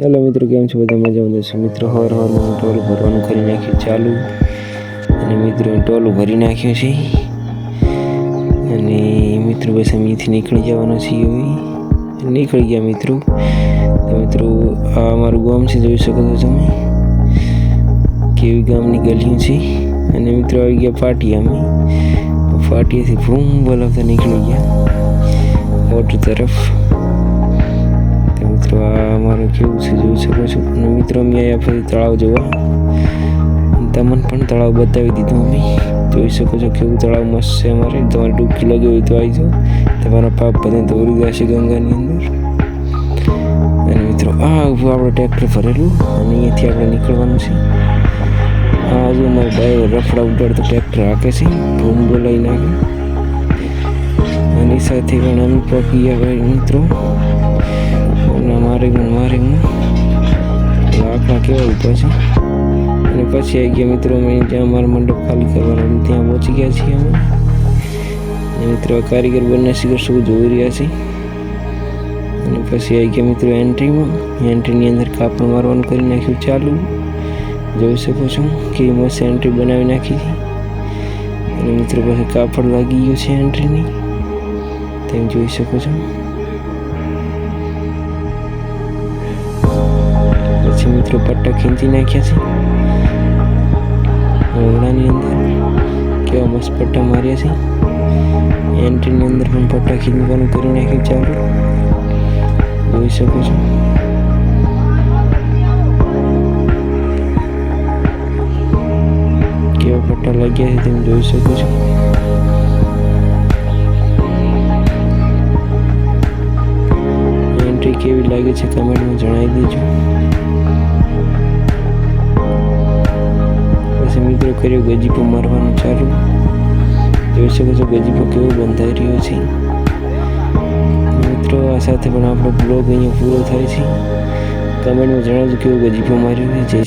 Hello મિત્રો, કેમ છો બધા? મજામાં જશો મિત્રો હર હવારમાં ટોલ ભરવાનું કરી નાખ્યું ચાલુ. અને મિત્રો ટોલું ભરી નાખ્યું છે. અને મિત્રો, બસ અહીંથી નીકળી જવાનો છીએ નીકળી ગયા મિત્રો. મિત્રો, આ અમારું ગામ છે, જોઈ શકો છો તમે. કેવી ગામની ગલીઓ છે. અને મિત્રો, આવી ગયા પાટી અમે. પાટીએથી ભૂમ બોલાવતા નીકળી ગયા. મોટર તરફ. તો આ અમારું કેવું છે જોઈ શકો છો અને મિત્રો, અમે આવ્યા ફરી તળાવ જોવા. તમને પણ તળાવ બતાવી દીધું અમે. જોઈ શકો છો કેવું તળાવ મસ્ત છે અમારે. તમારે ડૂબકી લાગી હોય તો આવી જાઓ. તમારા પાપ બધા દોરી જશે ગંગાની અંદર. અને મિત્રો, આ ઉભું આપણે ટ્રેક્ટર ભરેલું. અને અહીંયાથી આપણે નીકળવાનું છે. આ હજુ અમારે ડ્રાઈવર રફડા ઉડાડતો ટ્રેક્ટર હાકે છે. ભૂમ બોલાવી નાખે. એની સાથે પણ અમે પકી મિત્રો. મારે મારે પણ લાકડા કેવા ઊભા છે અને પછી આવી ગયા મિત્રો, અમે જ્યાં અમારું મંડપ ખાલી કરવાનું ત્યાં પહોંચી ગયા છીએ અમે. મિત્રો કારીગર બંને શિખર શું જોઈ રહ્યા છે. અને પછી આવી ગયા મિત્રો એન્ટ્રીમાં. એન્ટ્રીની અંદર કાપડ મારવાનું કરી નાખ્યું ચાલુ. જોઈ શકો છો કે મસ્ત એન્ટ્રી બનાવી નાખી છે. અને મિત્રો પાસે કાપડ લાગી ગયું છે એન્ટ્રીની. તેમ જોઈ શકો છો. મિત્રો પટ્ટા ખેંચી નાખ્યા છે. ઓરડાની અંદર કેવા મસ્ત પટ્ટા માર્યા છે. એન્ટ્રીની અંદર પણ પટ્ટા ખીંચવાનું કરી નાખ્યું ચાલુ જોઈ શકો છો. કેવા પટ્ટા લાગ્યા છે તમે જોઈ શકો છો. એન્ટ્રી કેવી લાગે છે કમેન્ટમાં જણાવી દેજો. કર્યો, ગજીપો મારવાનું ચાલુ. જોઈ શકો છો ગજીપો કેવો બંધાઈ રહ્યો છે. મિત્રો, આ સાથે પણ આપણો બ્લોગ અહીંયા પૂરો થાય છે. કમેન્ટમાં જણાવજો કેવો ગજીપો માર્યો છે.